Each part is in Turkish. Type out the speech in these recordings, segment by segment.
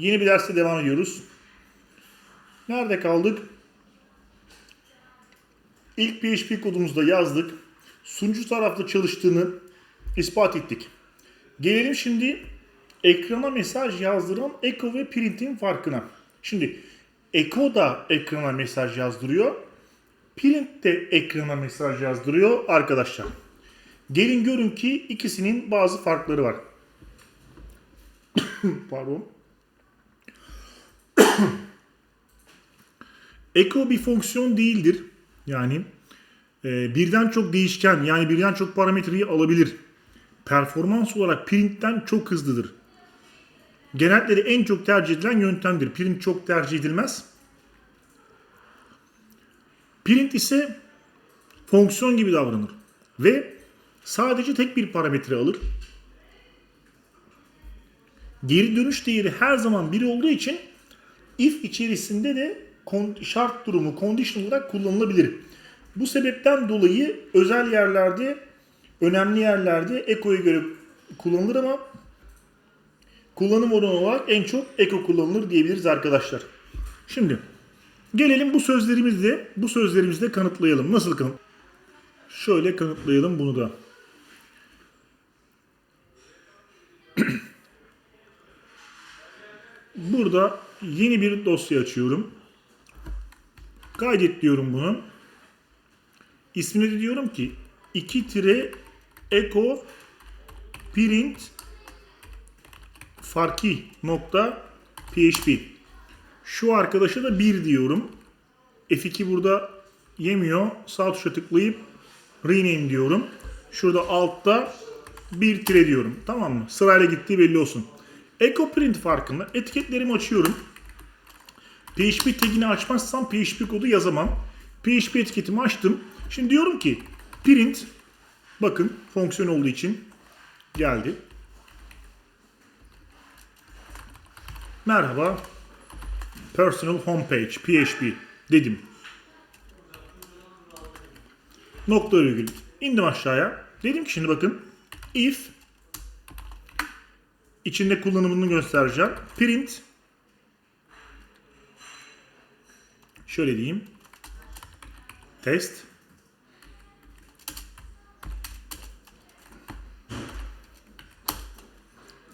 Yeni bir derste devam ediyoruz. Nerede kaldık? İlk PHP kodumuzda yazdık. Sunucu tarafta çalıştığını ispat ettik. Gelelim şimdi ekrana mesaj yazdıran Echo ve Print'in farkına. Şimdi Echo da ekrana mesaj yazdırıyor. Print de ekrana mesaj yazdırıyor arkadaşlar. Gelin görün ki ikisinin bazı farkları var. Pardon. Echo bir fonksiyon değildir. Yani e, birden çok değişken yani birden çok parametreyi alabilir. Performans olarak print'ten çok hızlıdır. Genellikle en çok tercih edilen yöntemdir. Print çok tercih edilmez. Print ise fonksiyon gibi davranır. Ve sadece tek bir parametre alır. Geri dönüş değeri her zaman 1 olduğu için if içerisinde de şart durumu condition olarak kullanılabilir. Bu sebepten dolayı özel yerlerde, önemli yerlerde echo'ya göre kullanılır ama kullanım oranı olarak en çok echo kullanılır diyebiliriz arkadaşlar. Şimdi gelelim bu sözlerimizle bu sözlerimizle kanıtlayalım. Nasıl kanıt? Şöyle kanıtlayalım bunu da. Burada yeni bir dosya açıyorum. Kaydet diyorum bunu. İsmine de diyorum ki 2 tire echo print farki nokta php. Şu arkadaşa da 1 diyorum. F2 burada yemiyor. Sağ tuşa tıklayıp rename diyorum. Şurada altta bir tire diyorum. Tamam mı? Sırayla gittiği belli olsun. Echo print farkında etiketlerimi açıyorum. PHP tagini açmazsam PHP kodu yazamam. PHP etiketimi açtım. Şimdi diyorum ki print bakın fonksiyon olduğu için geldi. Merhaba personal homepage PHP dedim. Nokta virgül. İndim aşağıya. Dedim ki şimdi bakın if içinde kullanımını göstereceğim. Print şöyle diyeyim. Test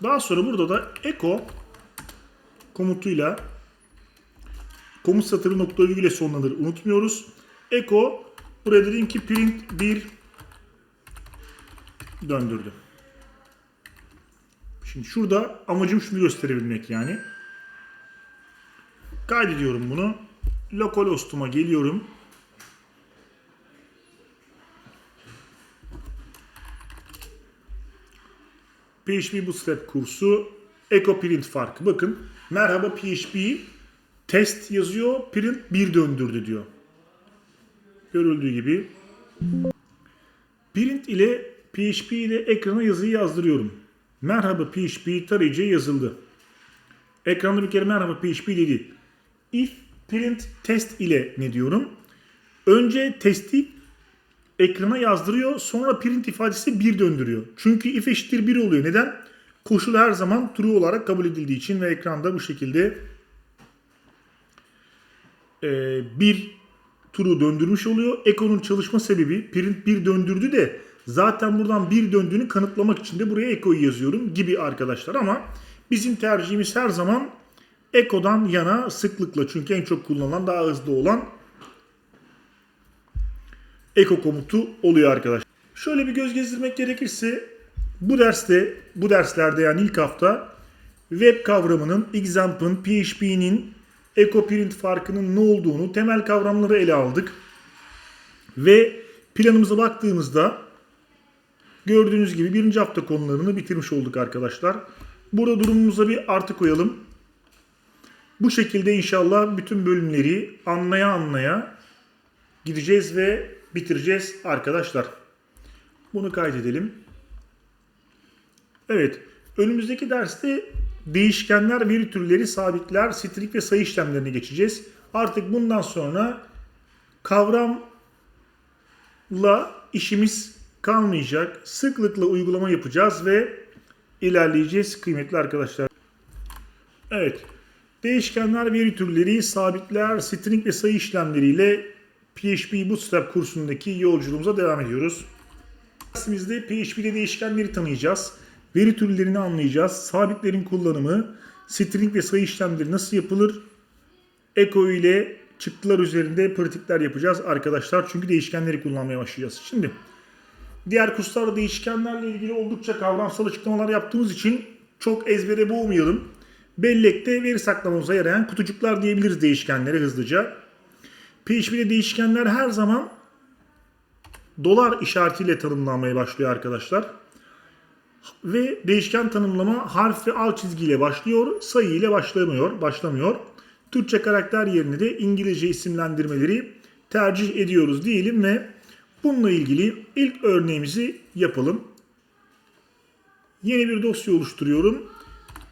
Daha sonra burada da echo komutuyla komut satırı nokta virgüle sonlanır. Unutmuyoruz. Echo buraya dedim ki print 1 döndürdü. Şimdi şurada amacım şunu gösterebilmek yani. Kaydediyorum bunu. Localhost'uma geliyorum. PHP Bootstrap kursu Echo Print farkı. Bakın merhaba PHP test yazıyor. Print 1 döndürdü diyor. Görüldüğü gibi. Print ile PHP ile ekrana yazıyı yazdırıyorum. Merhaba PHP tarayıcı yazıldı. Ekranda bir kere merhaba PHP dedi. If print test ile ne diyorum? Önce testi ekrana yazdırıyor. Sonra print ifadesi 1 döndürüyor. Çünkü if eşittir 1 oluyor. Neden? Koşul her zaman true olarak kabul edildiği için ve ekranda bu şekilde e, bir true döndürmüş oluyor. Echo'nun çalışma sebebi print 1 döndürdü de zaten buradan 1 döndüğünü kanıtlamak için de buraya Echo'yu yazıyorum gibi arkadaşlar ama bizim tercihimiz her zaman Echo'dan yana sıklıkla çünkü en çok kullanılan daha hızlı olan Echo komutu oluyor arkadaşlar. Şöyle bir göz gezdirmek gerekirse bu derste, bu derslerde yani ilk hafta web kavramının, example'ın, PHP'nin, Echo Print farkının ne olduğunu, temel kavramları ele aldık. Ve planımıza baktığımızda gördüğünüz gibi birinci hafta konularını bitirmiş olduk arkadaşlar. Burada durumumuza bir artı koyalım. Bu şekilde inşallah bütün bölümleri anlaya anlaya gideceğiz ve bitireceğiz arkadaşlar. Bunu kaydedelim. Evet. Önümüzdeki derste değişkenler, veri türleri, sabitler, string ve sayı işlemlerine geçeceğiz. Artık bundan sonra kavramla işimiz kalmayacak. Sıklıkla uygulama yapacağız ve ilerleyeceğiz kıymetli arkadaşlar. Evet. Değişkenler, veri türleri, sabitler, string ve sayı işlemleriyle PHP Bootstrap kursundaki yolculuğumuza devam ediyoruz. Dersimizde PHP'de değişkenleri tanıyacağız. Veri türlerini anlayacağız. Sabitlerin kullanımı, string ve sayı işlemleri nasıl yapılır? Echo ile çıktılar üzerinde pratikler yapacağız arkadaşlar. Çünkü değişkenleri kullanmaya başlayacağız. Şimdi diğer kurslarda değişkenlerle ilgili oldukça kavramsal açıklamalar yaptığımız için çok ezbere boğmayalım. Bellekte veri saklamamıza yarayan kutucuklar diyebiliriz değişkenlere hızlıca. PHP'de değişkenler her zaman dolar işaretiyle tanımlanmaya başlıyor arkadaşlar. Ve değişken tanımlama harf ve alt çizgiyle başlıyor, sayı ile başlamıyor, başlamıyor. Türkçe karakter yerine de İngilizce isimlendirmeleri tercih ediyoruz diyelim ve bununla ilgili ilk örneğimizi yapalım. Yeni bir dosya oluşturuyorum.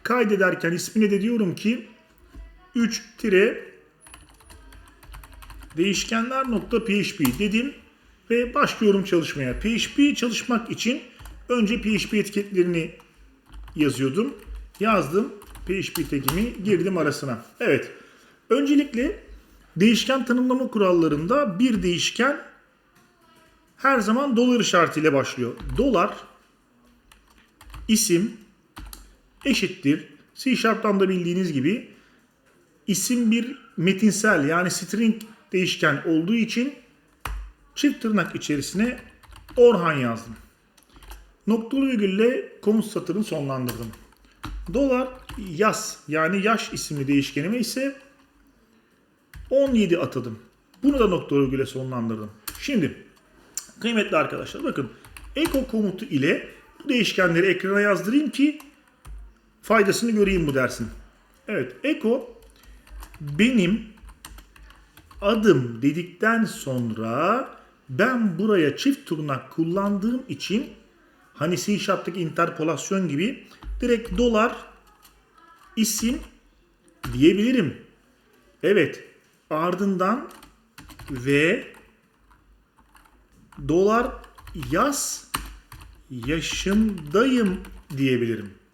Kaydederken ismine de diyorum ki 3 tire değişkenler.php dedim ve başlıyorum çalışmaya. PHP çalışmak için önce PHP etiketlerini yazıyordum. Yazdım. PHP tekimi girdim arasına. Evet. Öncelikle değişken tanımlama kurallarında bir değişken her zaman dolar işaretiyle başlıyor. Dolar isim eşittir. C Sharp'tan da bildiğiniz gibi isim bir metinsel yani string değişken olduğu için çift tırnak içerisine Orhan yazdım. Noktalı virgülle komut satırını sonlandırdım. Dolar yaz yani yaş isimli değişkenime ise 17 atadım. Bunu da noktalı virgülle sonlandırdım. Şimdi kıymetli arkadaşlar bakın echo komutu ile bu değişkenleri ekrana yazdırayım ki faydasını göreyim bu dersin. Evet echo benim adım dedikten sonra ben buraya çift tırnak kullandığım için hani C Sharp'taki interpolasyon gibi direkt dolar isim diyebilirim. Evet ardından ve dolar yaz yaşındayım diyebilirim.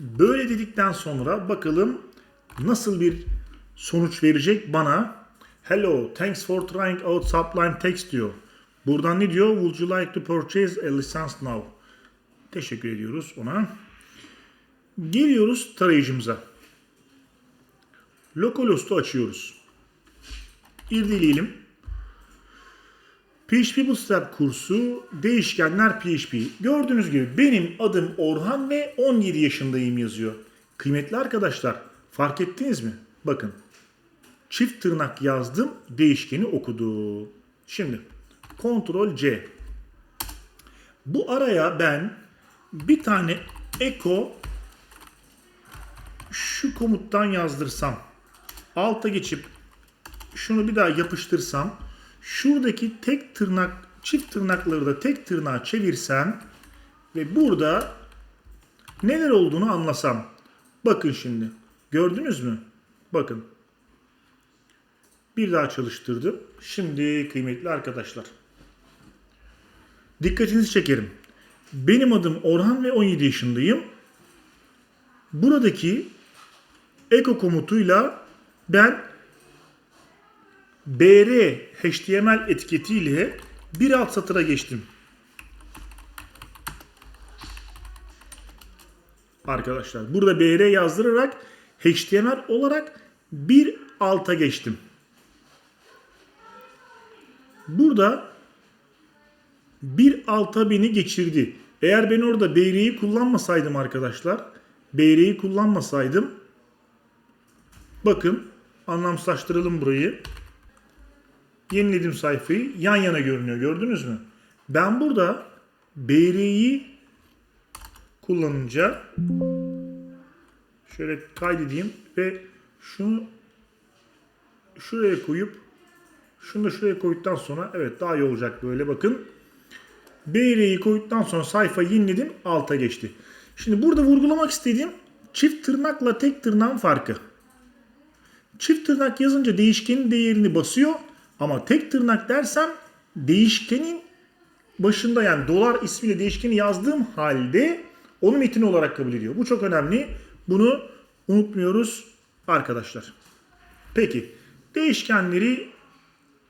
Böyle dedikten sonra bakalım nasıl bir sonuç verecek bana. Hello, thanks for trying out Sublime Text diyor. Buradan ne diyor? Would you like to purchase a license now? Teşekkür ediyoruz ona. Geliyoruz tarayıcımıza. Localhost'u açıyoruz. İrdeleyelim. PHP Bootstrap kursu değişkenler PHP. Gördüğünüz gibi benim adım Orhan ve 17 yaşındayım yazıyor. Kıymetli arkadaşlar fark ettiniz mi? Bakın çift tırnak yazdım değişkeni okudu. Şimdi Ctrl C. Bu araya ben bir tane echo şu komuttan yazdırsam alta geçip şunu bir daha yapıştırsam şuradaki tek tırnak çift tırnakları da tek tırnağa çevirsem ve burada neler olduğunu anlasam. Bakın şimdi. Gördünüz mü? Bakın. Bir daha çalıştırdım. Şimdi kıymetli arkadaşlar. Dikkatinizi çekerim. Benim adım Orhan ve 17 yaşındayım. Buradaki echo komutuyla ben br html etiketiyle bir alt satıra geçtim. Arkadaşlar burada br yazdırarak html olarak bir alta geçtim. Burada bir alta beni geçirdi. Eğer ben orada BR'yi kullanmasaydım arkadaşlar, BR'yi kullanmasaydım bakın anlamsızlaştıralım burayı. Yeniledim sayfayı. Yan yana görünüyor. Gördünüz mü? Ben burada BR'yi kullanınca şöyle kaydedeyim ve şunu şuraya koyup şunu da şuraya koyduktan sonra evet daha iyi olacak böyle bakın. BR'yi koyduktan sonra sayfayı yeniledim alta geçti. Şimdi burada vurgulamak istediğim çift tırnakla tek tırnağın farkı. Çift tırnak yazınca değişkenin değerini basıyor ama tek tırnak dersem değişkenin başında yani dolar ismiyle değişkeni yazdığım halde onu metin olarak kabul ediyor. Bu çok önemli. Bunu unutmuyoruz arkadaşlar. Peki değişkenleri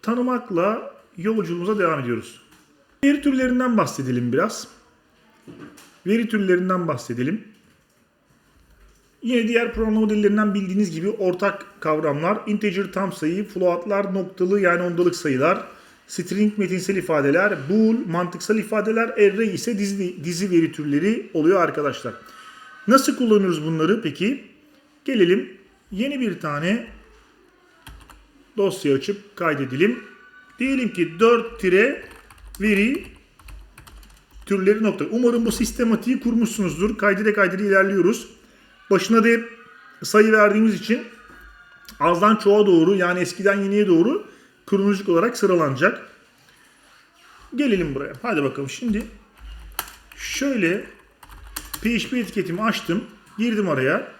tanımakla yolculuğumuza devam ediyoruz. Veri türlerinden bahsedelim biraz. Veri türlerinden bahsedelim. Yine diğer programlama dillerinden bildiğiniz gibi ortak kavramlar integer tam sayı, floatlar noktalı yani ondalık sayılar, string metinsel ifadeler, bool mantıksal ifadeler, array ise dizi, dizi veri türleri oluyor arkadaşlar. Nasıl kullanıyoruz bunları peki? Gelelim yeni bir tane dosya açıp kaydedelim. Diyelim ki 4 tire veri türleri nokta. Umarım bu sistematiği kurmuşsunuzdur. Kaydede kaydede ilerliyoruz. Başına hep sayı verdiğimiz için azdan çoğa doğru yani eskiden yeniye doğru kronolojik olarak sıralanacak. Gelelim buraya. Hadi bakalım şimdi şöyle PHP etiketimi açtım. Girdim araya.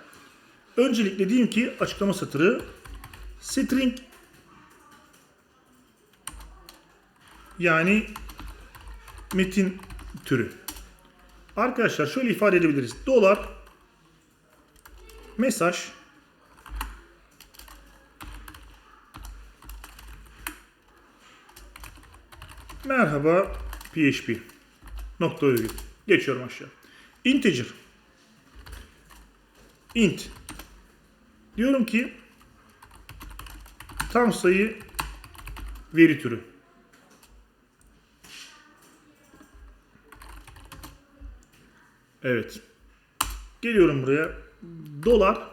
Öncelikle diyeyim ki açıklama satırı string yani metin türü. Arkadaşlar şöyle ifade edebiliriz. Dolar mesaj merhaba PHP nokta virgül. Geçiyorum aşağı. Integer int diyorum ki tam sayı veri türü. Evet. Geliyorum buraya. Dolar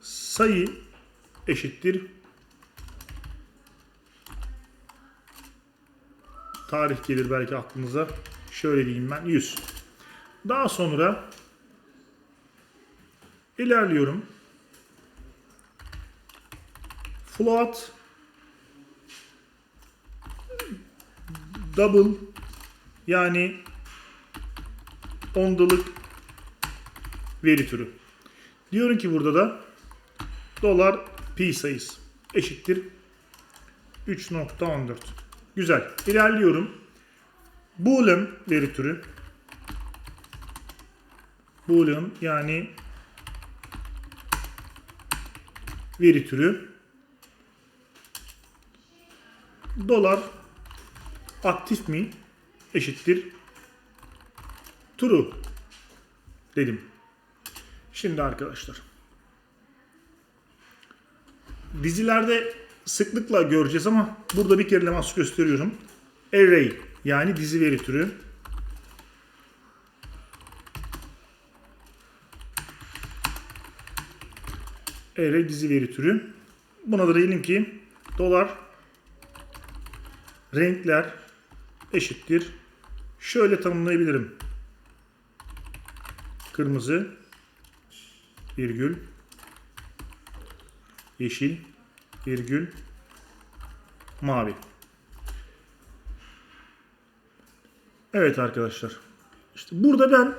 sayı eşittir tarih gelir belki aklınıza. Şöyle diyeyim ben 100. Daha sonra ilerliyorum. Float double yani ondalık veri türü. Diyorum ki burada da dolar pi sayısı eşittir 3.14. Güzel. İlerliyorum. Boolean veri türü. Boolean yani veri türü. Dolar aktif mi eşittir true dedim. Şimdi arkadaşlar dizilerde sıklıkla göreceğiz ama burada bir kere mas gösteriyorum. Array yani dizi veri türü. Array dizi veri türü. Buna da diyelim ki dolar renkler eşittir. Şöyle tanımlayabilirim. Kırmızı virgül yeşil virgül mavi. Evet arkadaşlar. İşte burada ben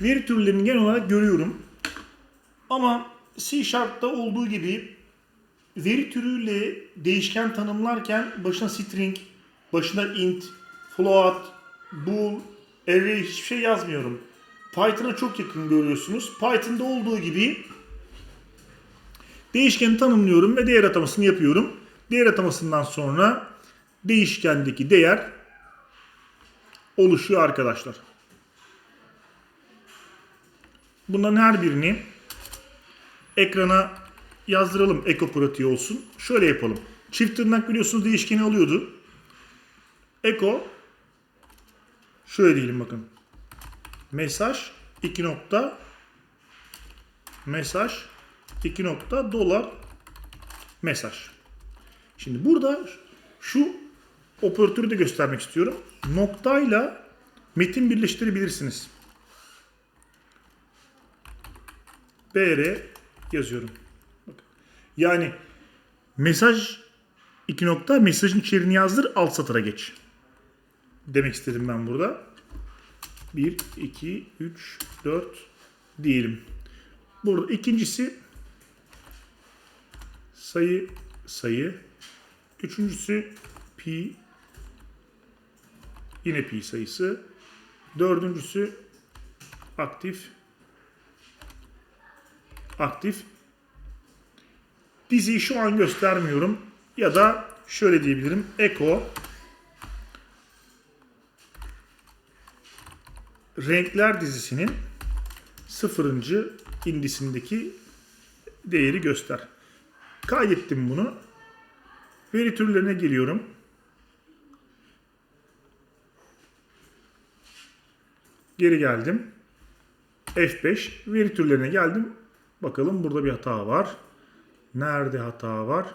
veri türlerini genel olarak görüyorum. Ama C Sharp'ta olduğu gibi veri türüyle değişken tanımlarken başına string, başına int, float, bool, array hiçbir şey yazmıyorum. Python'a çok yakın görüyorsunuz. Python'da olduğu gibi değişkeni tanımlıyorum ve değer atamasını yapıyorum. Değer atamasından sonra değişkendeki değer oluşuyor arkadaşlar. Bunların her birini ekrana yazdıralım eko pratiği olsun. Şöyle yapalım. Çift tırnak biliyorsunuz değişkeni alıyordu. Eko şöyle diyelim bakın. Mesaj 2 nokta mesaj 2 nokta dolar mesaj. Şimdi burada şu operatörü de göstermek istiyorum. Noktayla metin birleştirebilirsiniz. BR yazıyorum. Yani mesaj 2 nokta mesajın içeriğini yazdır alt satıra geç. Demek istedim ben burada. 1, 2, 3, 4 diyelim. Burada ikincisi sayı sayı. Üçüncüsü pi yine pi sayısı. Dördüncüsü aktif aktif. Diziyi şu an göstermiyorum. Ya da şöyle diyebilirim. Echo Renkler dizisinin sıfırıncı indisindeki değeri göster. Kaydettim bunu. Veri türlerine geliyorum. Geri geldim. F5 veri türlerine geldim. Bakalım burada bir hata var. Nerede hata var?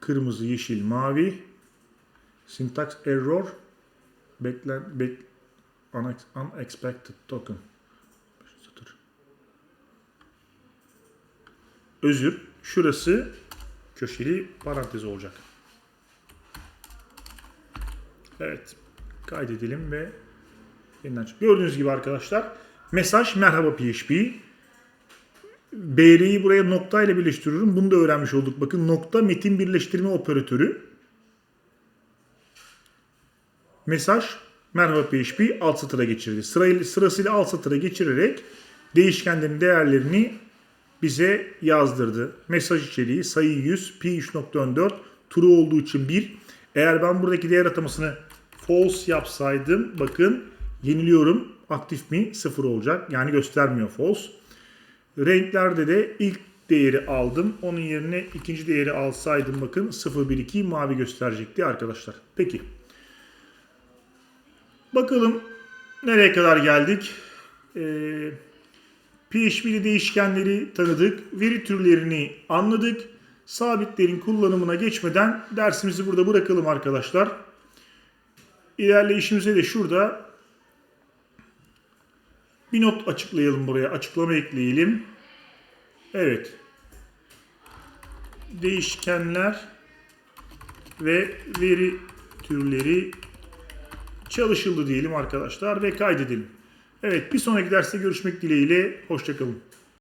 Kırmızı, yeşil, mavi. Syntax error. Beklen, bek, unexpected token. Özür. Şurası köşeli parantez olacak. Evet. Kaydedelim ve yeniden Gördüğünüz gibi arkadaşlar mesaj merhaba PHP. BR'yi buraya nokta ile birleştiriyorum. Bunu da öğrenmiş olduk. Bakın nokta metin birleştirme operatörü. Mesaj merhaba PHP alt satıra geçirdi. Sırayla, sırasıyla alt satıra geçirerek değişkenlerin değerlerini bize yazdırdı. Mesaj içeriği sayı 100, p3.14, true olduğu için 1. Eğer ben buradaki değer atamasını false yapsaydım bakın yeniliyorum. Aktif mi? 0 olacak. Yani göstermiyor false. Renklerde de ilk değeri aldım. Onun yerine ikinci değeri alsaydım bakın 012 mavi gösterecekti arkadaşlar. Peki. Bakalım nereye kadar geldik. Ee, PHP'li değişkenleri tanıdık. Veri türlerini anladık. Sabitlerin kullanımına geçmeden dersimizi burada bırakalım arkadaşlar. İlerleyişimize de şurada bir not açıklayalım buraya. Açıklama ekleyelim. Evet. Değişkenler ve veri türleri çalışıldı diyelim arkadaşlar ve kaydedelim. Evet bir sonraki derste görüşmek dileğiyle. Hoşçakalın.